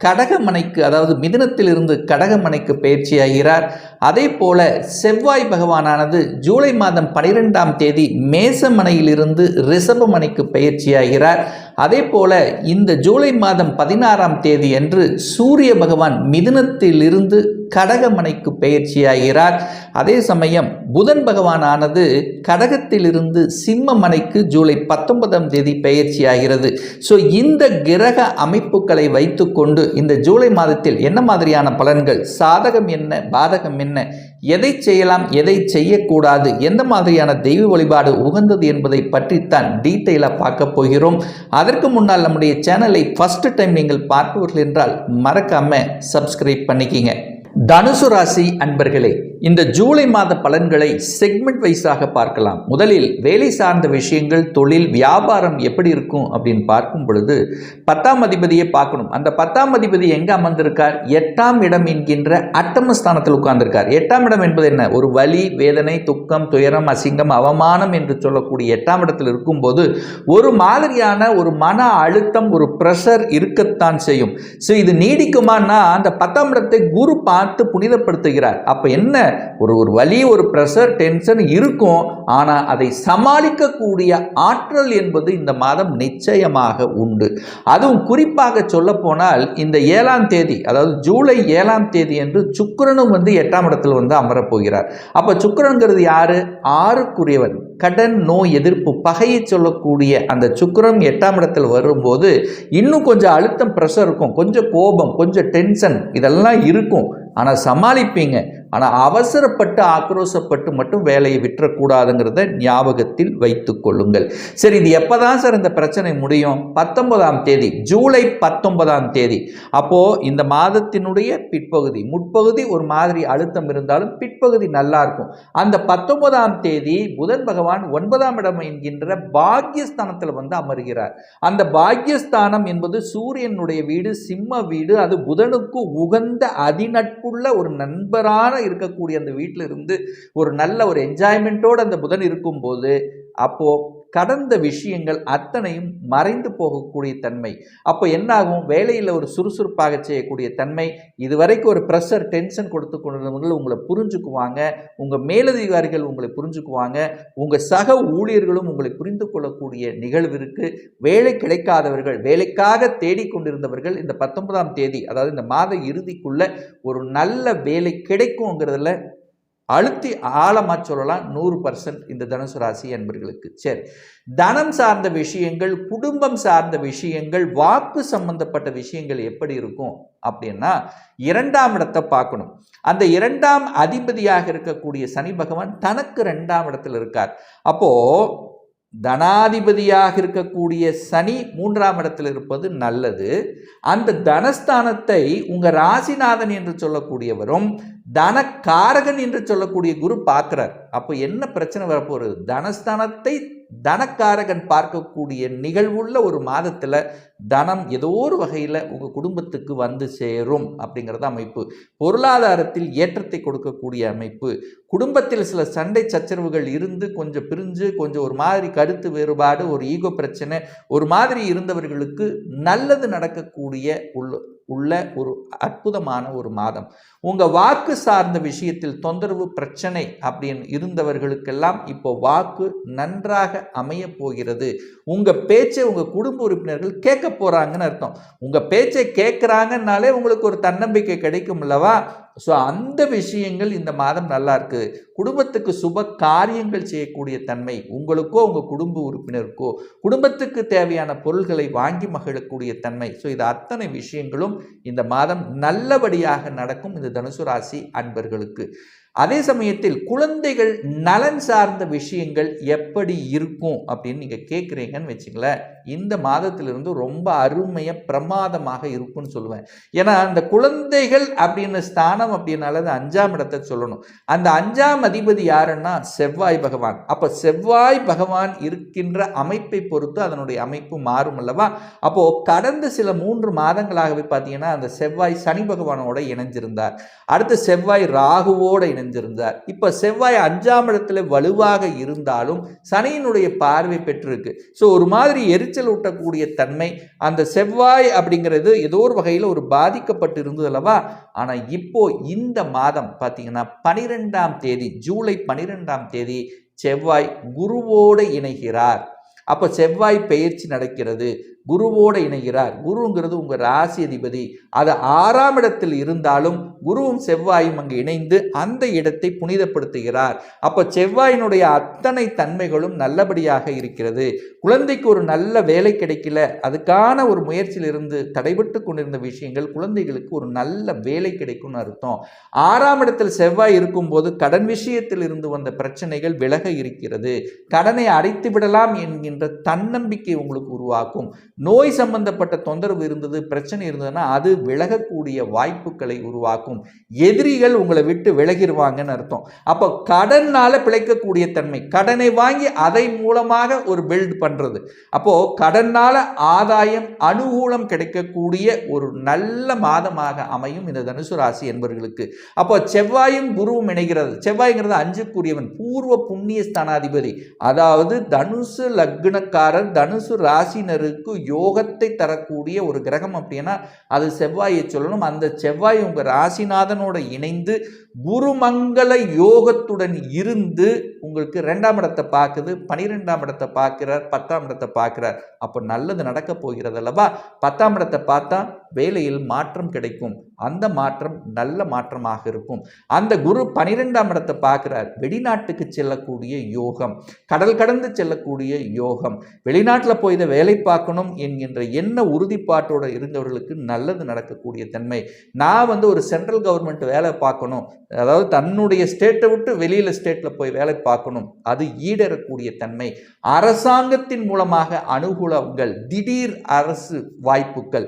கடகமனைக்கு அதாவது மிதனத்திலிருந்து கடகமனைக்கு பயிற்சியாகிறார். அதே போல செவ்வாய் பகவானானது ஜூலை மாதம் பனிரெண்டாம் தேதி மேசமனையிலிருந்து ரிஷபமனைக்கு பயிற்சியாகிறார். அதே போல இந்த ஜூலை மாதம் பதினாறாம் தேதி அன்று சூரிய பகவான் மிதுனத்திலிருந்து கடகமனைக்கு பயிற்சியாகிறார். அதே சமயம் புதன் பகவானானது கடகத்திலிருந்து சிம்ம மனைக்கு ஜூலை பத்தொன்பதாம் தேதி பயிற்சியாகிறது. ஸோ இந்த கிரக அமைப்புகளை வைத்துக்கொண்டு இந்த ஜூலை மாதத்தில் என்ன மாதிரியான பலன்கள்? சாதகம் என்ன? பாதகம் என்ன? எதை செய்யலாம் எதை செய்யக்கூடாது? எந்த மாதிரியான தெய்வ வழிபாடு உகந்தது என்பதை பற்றித்தான் டீட்டெயிலாக பார்க்க போகிறோம். அதற்கு முன்னால் நம்முடைய சேனலை ஃபஸ்ட் டைம் நீங்கள் பார்ப்பவர்கள் என்றால் மறக்காமல் சப்ஸ்கிரைப் பண்ணிக்கிங்க. தனுசு ராசி அன்பர்களே இந்த ஜூலை மாத பலன்களை செக்மெண்ட் வைஸாக பார்க்கலாம். முதலில் வேலை சார்ந்த விஷயங்கள் தொழில் வியாபாரம் எப்படி இருக்கும் அப்படின்னு பார்க்கும் பொழுது பத்தாம் அதிபதியை பார்க்கணும். அந்த பத்தாம் அதிபதி எங்கே அமர்ந்திருக்கார்? எட்டாம் இடம் என்கின்ற அட்டம ஸ்தானத்தில் உட்கார்ந்திருக்கார். எட்டாம் இடம் என்பது என்ன? ஒரு வலி வேதனை துக்கம் துயரம் அசிங்கம் அவமானம் என்று சொல்லக்கூடிய எட்டாம் இடத்தில் இருக்கும்போது ஒரு மாதிரியான ஒரு மன அழுத்தம் ஒரு ப்ரெஷர் இருக்கத்தான் செய்யும். ஸோ இது நீடிக்குமானா அந்த பத்தாம் இடத்தை குரு பார்த்து பார்த்து புனிதப்படுத்துகிறார். அப்போ என்ன? ஒரு ஒரு வலி ஒரு ப்ரெஷர் டென்ஷன் இருக்கும். ஆனால் அதை சமாளிக்கக்கூடிய ஆற்றல் என்பது இந்த மாதம் நிச்சயமாக உண்டு. அதுவும் குறிப்பாக சொல்ல போனால் இந்த ஏழாம் தேதி அதாவது ஜூலை ஏழாம் தேதி என்று சுக்கரனும் வந்து எட்டாம் இடத்தில் வந்து அமரப்போகிறார். அப்போ சுக்கரனுங்கிறது யாரு? ஆறுக்குரியவன். கடன் நோய் எதிர்ப்பு பகையை சொல்லக்கூடிய அந்த சுக்கரம் எட்டாம் இடத்தில் வரும்போது இன்னும் கொஞ்சம் அழுத்தம் ப்ரெஷர் இருக்கும். கொஞ்சம் கோபம் கொஞ்சம் டென்ஷன் இதெல்லாம் இருக்கும். ஆனால் சமாளிப்பீங்க. ஆனால் அவசரப்பட்டு ஆக்ரோசப்பட்டு மட்டும் வேலையை விட்டுறக்கூடாதுங்கிறத ஞாபகத்தில் வைத்து கொள்ளுங்கள். சரி இது எப்போ தான் சார் இந்த பிரச்சனை முடியும்? பத்தொன்பதாம் தேதி ஜூலை பத்தொன்பதாம் தேதி. அப்போது இந்த மாதத்தினுடைய பிற்பகுதி முற்பகுதி ஒரு மாதிரி அழுத்தம் இருந்தாலும் பிற்பகுதி நல்லா இருக்கும். அந்த பத்தொன்பதாம் தேதி புதன் பகவான் ஒன்பதாம் இடம் என்கின்ற பாக்யஸ்தானத்தில் வந்து அமர்கிறார். அந்த பாக்யஸ்தானம் என்பது சூரியனுடைய வீடு சிம்ம வீடு அது புதனுக்கு உகந்த அதிநட்புள்ள ஒரு நண்பரான இருக்கக்கூடிய அந்த வீட்டில் இருந்து ஒரு நல்ல ஒரு என்ஜாய்மெண்ட்டோடு அந்த புதன் இருக்கும்போது அப்போது கடந்த விஷயங்கள் அத்தனையும் மறைந்து போகக்கூடிய தன்மை. அப்போ என்னாகும்? வேலையில் ஒரு சுறுசுறுப்பாக செய்யக்கூடிய தன்மை. இதுவரைக்கும் ஒரு ப்ரெஷர் டென்ஷன் கொடுத்து கொண்டிருந்தவர்கள் உங்களை புரிஞ்சுக்குவாங்க. உங்கள் மேலதிகாரிகள் உங்களை புரிஞ்சுக்குவாங்க. உங்கள் சக ஊழியர்களும் உங்களை புரிந்து கொள்ளக்கூடிய நிகழ்வு இருக்குது வேலை கிடைக்காதவர்கள் வேலைக்காக தேடிக்கொண்டிருந்தவர்கள் இந்த பத்தொன்பதாம் தேதி அதாவது இந்த மாத இறுதிக்குள்ள ஒரு நல்ல வேலை கிடைக்குங்கிறதுல அழுத்தி ஆழமாக சொல்லலாம் நூறு பர்சன்ட் இந்த தனுசு ராசி என்பர்களுக்கு சரி. தனம் சார்ந்த விஷயங்கள் குடும்பம் சார்ந்த விஷயங்கள் வாக்கு சம்பந்தப்பட்ட விஷயங்கள் எப்படி இருக்கும் அப்படின்னா இரண்டாம் இடத்தை பார்க்கணும். அந்த இரண்டாம் அதிபதியாக இருக்கக்கூடிய சனி பகவான் தனக்கு ரெண்டாம் இடத்துல இருக்கார். அப்போ தனாதிபதியாக இருக்கக்கூடிய சனி மூன்றாம் இடத்தில் இருப்பது நல்லது. அந்த தனஸ்தானத்தை உங்கள் ராசிநாதன் என்று சொல்லக்கூடியவரும் தனக்காரகன் என்று சொல்லக்கூடிய குரு பார்க்குறார். அப்போ என்ன பிரச்சனை வரப்போகிறது தனஸ்தானத்தை தனக்காரகன் பார்க்கக்கூடிய நிகழ்வுள்ள ஒரு மாதத்தில் தனம் ஏதோ ஒரு வகையில் உங்கள் குடும்பத்துக்கு வந்து சேரும் அப்படிங்கிறது அமைப்பு. பொருளாதாரத்தில் ஏற்றத்தை கொடுக்கக்கூடிய அமைப்பு. குடும்பத்தில் சில சண்டை சச்சரவுகள் இருந்து கொஞ்சம் பிரிஞ்சு கொஞ்சம் ஒரு மாதிரி கருத்து வேறுபாடு ஒரு ஈகோ பிரச்சனை ஒரு மாதிரி இருந்தவர்களுக்கு நல்லது நடக்கக்கூடிய உள்ள உள்ள ஒரு அற்புதமான ஒரு மாதம். உங்கள் வாக்கு சார்ந்த விஷயத்தில் தொந்தரவு பிரச்சனை அப்படின்னு இருந்தவர்களுக்கெல்லாம் இப்போ வாக்கு நன்றாக அமைய போகிறது. உங்கள் பேச்சை உங்கள் குடும்ப உறுப்பினர்கள் கேட்க போகிறாங்கன்னு அர்த்தம். உங்கள் பேச்சை கேட்குறாங்கன்னாலே உங்களுக்கு ஒரு தன்னம்பிக்கை கிடைக்கும் அல்லவா ஸோ அந்த விஷயங்கள் இந்த மாதம் நல்லா இருக்கு. குடும்பத்துக்கு சுப காரியங்கள் செய்யக்கூடிய தன்மை உங்களுக்கோ உங்கள் குடும்ப உறுப்பினருக்கோ குடும்பத்துக்கு தேவையான பொருள்களை வாங்கி மகிழக்கூடிய தன்மை. ஸோ இது அத்தனை விஷயங்களும் இந்த மாதம் நல்லபடியாக நடக்கும் இந்த தனுசு ராசி அன்பர்களுக்கு. அதே சமயத்தில் குழந்தைகள் நலன் சார்ந்த விஷயங்கள் எப்படி இருக்கும் அப்படின்னு நீங்கள் கேட்குறீங்கன்னு வச்சுங்களேன். இந்த மாதத்திலிருந்து ரொம்ப அருமையாக பிரமாதமாக இருக்கும்னு சொல்லுவேன். ஏன்னா அந்த குழந்தைகள் அப்படின்னு ஸ்தானம் அப்படின்னால அது அஞ்சாம் இடத்தை சொல்லணும். அந்த அஞ்சாம் அதிபதி யாருன்னா? செவ்வாய் பகவான். அப்போ செவ்வாய் பகவான் இருக்கின்ற அமைப்பை பொறுத்து அதனுடைய அமைப்பு மாறும் அல்லவா? அப்போது கடந்த சில மூன்று மாதங்களாகவே பார்த்தீங்கன்னா அந்த செவ்வாய் சனி பகவானோட இணைஞ்சிருந்தார். அடுத்து செவ்வாய் ராகுவோட இணைந்திருந்தார். இப்போ செவ்வாய் அஞ்சாம் இடத்துல வலுவாக இருந்தாலும் சனியினுடைய பார்வை பெற்றிருக்கு. ஸோ ஒரு மாதிரி எரிச்சல் ஊட்டக்கூடிய தன்மை அந்த செவ்வாய் அப்படிங்கிறது ஏதோ ஒரு வகையில் ஒரு பாதிக்கப்பட்டு இருந்தது அல்லவா? ஆனால் இப்போ இந்த மாதம் பார்த்தீங்கன்னா பனிரெண்டாம் தேதி ஜூலை பனிரெண்டாம் தேதி செவ்வாய் குருவோடு இணைகிறார். அப்போ செவ்வாய் பயிற்சி நடக்கிறது. குருவோடு இணைகிறார். குருங்கிறது உங்கள் ராசி அதிபதி. அது ஆறாம் இடத்தில் இருந்தாலும் குருவும் செவ்வாயும் அங்கு இணைந்து அந்த இடத்தை புனிதப்படுத்துகிறார். அப்போ செவ்வாயினுடைய அத்தனை தன்மைகளும் நல்லபடியாக இருக்கிறது. குழந்தைக்கு ஒரு நல்ல வேலை கிடைக்கல. அதுக்கான ஒரு முயற்சியில் இருந்து தடைபட்டு கொண்டிருந்த விஷயங்கள் குழந்தைகளுக்கு ஒரு நல்ல வேலை கிடைக்கும்னு அர்த்தம். ஆறாம் இடத்தில் செவ்வாய் இருக்கும்போது கடன் விஷயத்தில் இருந்து வந்த பிரச்சனைகள் விலக இருக்கிறது. கடனை அடைத்து விடலாம் என்கின்ற தன்னம்பிக்கை உங்களுக்கு உருவாக்கும். நோய் சம்பந்தப்பட்ட தொந்தரவு இருந்தது பிரச்சனை இருந்ததுன்னா அது விலகக்கூடிய வாய்ப்புகளை உருவாக்கும். எதிரிகள் உங்களை விட்டு விலகிடுவாங்கன்னு அர்த்தம். அப்போ கடனால் பிழைக்கக்கூடிய தன்மை கடனை வாங்கி அதை மூலமாக ஒரு பில்ட் பண்ணுறது அப்போது கடனால் ஆதாயம் அனுகூலம் கிடைக்கக்கூடிய ஒரு நல்ல மாதமாக அமையும் இந்த தனுசு ராசி என்பவர்களுக்கு அப்போ செவ்வாயும் குருவும் இணைகிறது. செவ்வாய்ங்கிறது அஞ்சுக்குரியவன் பூர்வ புண்ணிய ஸ்தானாதிபதி. அதாவது தனுசு லக்னக்காரர் தனுசு ராசினருக்கு யோகத்தை தரக்கூடிய ஒரு கிரகம் அப்படின்னா அது செவ்வாயை சொல்லணும். அந்த செவ்வாய் உங்கள் ராசிநாதனோட இணைந்து குருமங்கள யோகத்துடன் இருந்து உங்களுக்கு ரெண்டாம் இடத்தை பார்க்குது பனிரெண்டாம் இடத்தை பார்க்கிறார் பத்தாம் இடத்தை பார்க்கிறார். அப்போ நல்லது நடக்க போகிறது அல்லவா? பத்தாம் இடத்தை பார்த்தா வேலையில் மாற்றம் கிடைக்கும். அந்த மாற்றம் நல்ல மாற்றமாக இருக்கும். அந்த குரு பனிரெண்டாம் இடத்தை பார்க்குறார். வெளிநாட்டுக்கு செல்லக்கூடிய யோகம் கடல் கடந்து செல்லக்கூடிய யோகம். வெளிநாட்டில் போய் இதை வேலை பார்க்கணும் என்கின்ற என்ன உறுதிப்பாட்டோடு இருந்தவர்களுக்கு நல்லது நடக்கக்கூடிய தன்மை. நான் வந்து ஒரு சென்ட்ரல் கவர்மெண்ட் வேலை பார்க்கணும். அதாவது தன்னுடைய ஸ்டேட்டை விட்டு வெளியில் ஸ்டேட்டில் போய் வேலை பார்க்கணும். அது ஈடேறக்கூடிய தன்மை. அரசாங்கத்தின் மூலமாக அனுகூலங்கள் திடீர் அரசு வாய்ப்புகள்.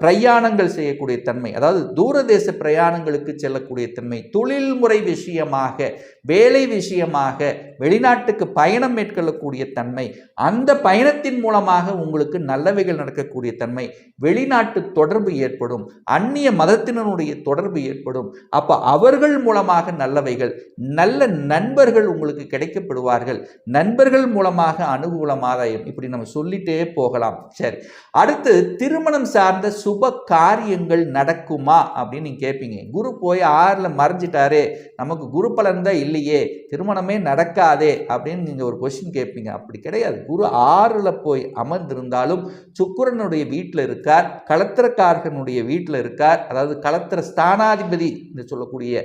பிரயாணங்கள் செய்யக்கூடிய தன்மை அதாவது தூரதேச பிரயாணங்களுக்கு செல்லக்கூடிய தன்மை தொழில்முறை விஷயமாக வேலை விஷயமாக வெளிநாட்டுக்கு பயணம் மேற்கொள்ளக்கூடிய தன்மை அந்த பயணத்தின் மூலமாக உங்களுக்கு நல்லவைகள் நடக்கக்கூடிய தன்மை வெளிநாட்டு தொடர்பு ஏற்படும் அந்நிய மதத்தினருடைய தொடர்பு ஏற்படும். அப்போ அவர்கள் மூலமாக நல்லவைகள் நல்ல நண்பர்கள் உங்களுக்கு கிடைக்கப்படுவார்கள். நண்பர்கள் மூலமாக அனுகூலம் ஆதாயம் இப்படி நம்ம சொல்லிட்டே போகலாம். சரி அடுத்து திருமணம் சார்ந்த சுப காரியங்கள் நடக்குமா அப்படின்னு நீங்கள் கேட்பீங்க குரு போய் ஆறில் மறைஞ்சிட்டாரே நமக்கு குரு பலன் தான் இல்லையே திருமணமே நடக்காதே அப்படின்னு நீங்கள் ஒரு கொஷின் கேட்பீங்க. அப்படி கிடையாது. குரு ஆறில் போய் அமர்ந்திருந்தாலும் சுக்கிரனுடைய வீட்டில் இருக்கார் களத்திரக்காரகனுடைய வீட்டில் இருக்கார். அதாவது களத்திர ஸ்தானாதிபதி என்று சொல்லக்கூடிய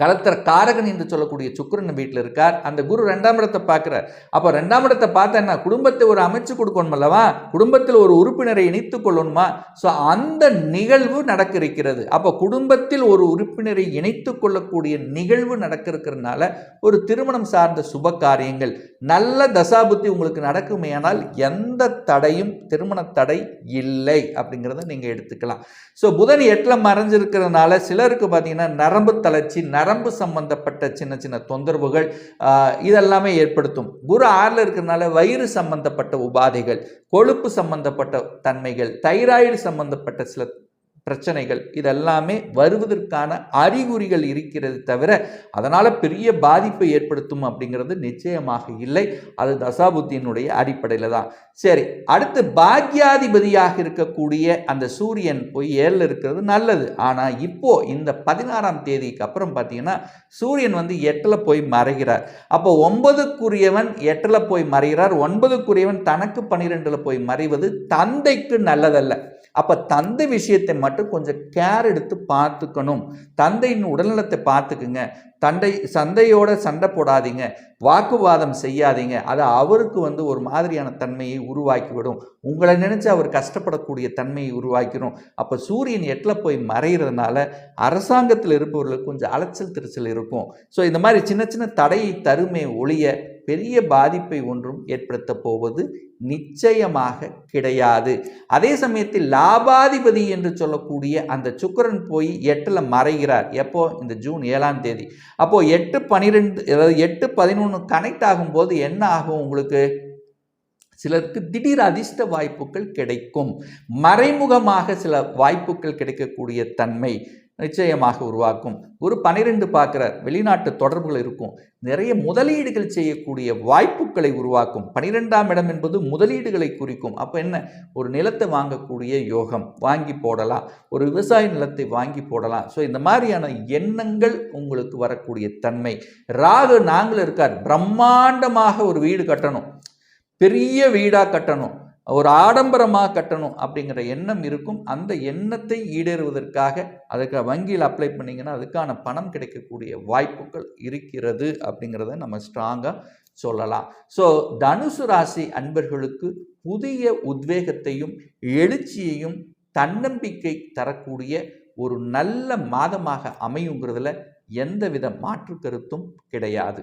கலத்திர காரகன் என்று சொல்லக்கூடிய சுக்கரன் வீட்டில் இருக்கார். அந்த குரு ரெண்டாம் இடத்தை பார்க்குறார். அப்போ ரெண்டாம் இடத்தை பார்த்தா என்ன? குடும்பத்தை ஒரு அமைச்சு கொடுக்கணும் அல்லவா? குடும்பத்தில் ஒரு உறுப்பினரை இணைத்து கொள்ளணுமா? ஸோ அந்த நிகழ்வு நடக்க இருக்கிறது அப்போ குடும்பத்தில் ஒரு உறுப்பினரை இணைத்து கொள்ளக்கூடிய நிகழ்வு நடக்க இருக்கிறதுனால ஒரு திருமணம் சார்ந்த சுப காரியங்கள் நல்ல தசாபுத்தி உங்களுக்கு நடக்குமேயானால் எந்த தடையும் திருமண தடை இல்லை அப்படிங்கிறத நீங்கள் எடுத்துக்கலாம். ஸோ புதன் எட்டில் மறைஞ்சிருக்கிறதுனால சிலருக்கு பார்த்தீங்கன்னா நரம்பு தளர்ச்சி நரம்பு சம்பந்தப்பட்ட சின்ன சின்ன தொந்தரவுகள் இதெல்லாமே ஏற்படுத்தும். குரு ஆறில் இருக்கிறதுனால வயிறு சம்பந்தப்பட்ட உபாதைகள் கொழுப்பு சம்பந்தப்பட்ட தன்மைகள் தைராய்டு சம்பந்தப்பட்ட சில பிரச்சனைகள். இதெல்லாமே வருவதற்கான அறிகுறிகள் இருக்கிறது தவிர அதனால் பெரிய பாதிப்பை ஏற்படுத்தும் அப்படிங்கிறது நிச்சயமாக இல்லை. அது தசாபுத்தியினுடைய அடிப்படையில் தான். சரி அடுத்து பாக்யாதிபதியாக இருக்கக்கூடிய அந்த சூரியன் போய் ஏழில் இருக்கிறது நல்லது. ஆனால் இப்போ இந்த பதினாறாம் தேதிக்கு அப்புறம் பார்த்தீங்கன்னா சூரியன் வந்து எட்டில் போய் மறைகிறார். அப்போ ஒன்பதுக்குரியவன் எட்டில் போய் மறைகிறார். ஒன்பதுக்குரியவன் தனக்கு பன்னிரெண்டில் போய் மறைவது தந்தைக்கு நல்லதல்ல. அப்போ தந்தை விஷயத்தை மட்டும் கொஞ்சம் கேர் எடுத்து பார்த்துக்கணும். தந்தையின் உடல்நலத்தை பார்த்துக்குங்க. தண்டை சந்தையோட சண்டை போடாதீங்க. வாக்குவாதம் செய்யாதீங்க. அது அவருக்கு வந்து ஒரு மாதிரியான தன்மையை உருவாக்கிவிடும். உங்களை நினச்சி அவர் கஷ்டப்படக்கூடிய தன்மையை உருவாக்கிடும் அப்போ சூரியன் எட்டில் போய் மறைகிறதுனால அரசாங்கத்தில் இருப்பவர்களுக்கு கொஞ்சம் அலைச்சல் திருச்சல் இருக்கும். ஸோ இந்த மாதிரி சின்ன சின்ன தடையை தருமே ஒழிய பெரிய பாதிப்பை ஒன்றும் ஏற்படுத்த போவது நிச்சயமாக கிடையாது. அதே சமயத்தில் லாபாதிபதி என்று சொல்லக்கூடிய அந்த சுக்கிரன் போய் எட்டில் மறைகிறார். எப்போ? இந்த ஜூன் ஏழாம் தேதி. அப்போது எட்டு பன்னிரெண்டு அதாவது எட்டு பதினொன்று கனெக்ட் ஆகும்போது என்ன ஆகும் உங்களுக்கு? சிலருக்கு திடீர் அதிர்ஷ்ட வாய்ப்புகள் கிடைக்கும். மறைமுகமாக சில வாய்ப்புகள் கிடைக்கக்கூடிய தன்மை. நிச்சயமாக உருவாக்கும். ஒரு பனிரெண்டு பார்க்குறார் வெளிநாட்டு தொடர்புகள் இருக்கும். நிறைய முதலீடுகள் செய்யக்கூடிய வாய்ப்புகளை உருவாக்கும். பனிரெண்டாம் இடம் என்பது முதலீடுகளை குறிக்கும். அப்போ என்ன? ஒரு நிலத்தை வாங்கக்கூடிய யோகம். வாங்கி போடலாம். ஒரு விவசாய நிலத்தை வாங்கி போடலாம். ஸோ இந்த மாதிரியான எண்ணங்கள் உங்களுக்கு வரக்கூடிய தன்மை. ராகு நாங்கள் இருக்கார். பிரம்மாண்டமாக ஒரு வீடு கட்டணும். பெரிய வீடாக கட்டணும். ஒரு ஆடம்பரமாக கட்டணும் அப்படிங்கிற எண்ணம் இருக்கும். அந்த எண்ணத்தை ஈடேறுவதற்காக அதுக்கு வங்கியில் அப்ளை பண்ணிங்கன்னா அதுக்கான பணம் கிடைக்கக்கூடிய வாய்ப்புகள் இருக்கிறது அப்படிங்கிறத நம்ம ஸ்ட்ராங்காக சொல்லலாம். ஸோ தனுசு ராசி அன்பர்களுக்கு புதிய உத்வேகத்தையும் எழுச்சியையும் தன்னம்பிக்கை தரக்கூடிய ஒரு நல்ல மாதமாக அமையுங்கிறதுல எந்தவித மாற்று கருத்தும் கிடையாது.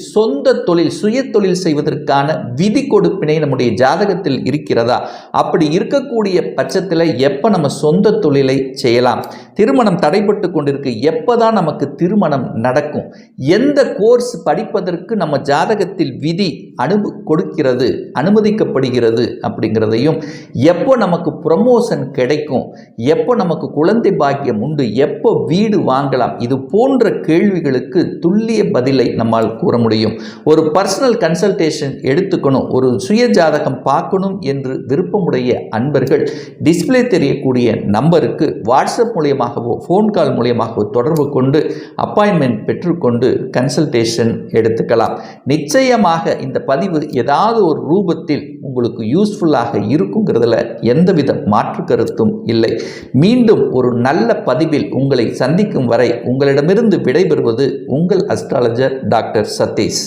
சொந்த தொழில் சுய தொழில் செய்வதற்கான விதி கொடுப்பினை நம்முடைய ஜாதகத்தில் இருக்கிறதா? அப்படி இருக்கக்கூடிய பட்சத்தில் எப்போ நம்ம சொந்த தொழிலை செய்யலாம்? திருமணம் தடைபட்டு கொண்டிருக்கு. எப்போ தான் நமக்கு திருமணம் நடக்கும்? எந்த கோர்ஸ் படிப்பதற்கு நம்ம ஜாதகத்தில் விதி அனுப கொடுக்கிறது அனுமதிக்கப்படுகிறது அப்படிங்கிறதையும் எப்போ நமக்கு ப்ரமோஷன் கிடைக்கும்? எப்போ நமக்கு குழந்தை பாக்கியம் உண்டு? எப்போ வீடு வாங்கலாம்? இது போன்ற கேள்விகளுக்கு துல்லிய பதிலை நம்மால் கூற முடியும். ஒரு பர்சனல் கன்சல்டேஷன் எடுத்துக்கணும். ஒரு சுய ஜாதகம் பார்க்கணும் என்று விருப்பமுடைய அன்பர்கள் டிஸ்பிளே தெரியக்கூடிய நம்பருக்கு வாட்ஸ்அப் மூலியமாகவோ ஃபோன் கால் மூலியமாகவோ தொடர்பு கொண்டு அப்பாயின்மெண்ட் பெற்றுக்கொண்டு கன்சல்டேஷன் எடுத்துக்கலாம். நிச்சயமாக இந்த பதிவு ஏதாவது ஒரு ரூபத்தில் உங்களுக்கு யூஸ்ஃபுல்லாக இருக்குங்கிறதுல எந்தவித மாற்று கருத்தும் இல்லை. மீண்டும் ஒரு நல்ல பதிவில் உங்களை சந்திக்கும் வரை உங்களிடமிருந்து விடைபெறுவது உங்கள் அஸ்ட்ராலஜர் டாக்டர் சதீஷ்.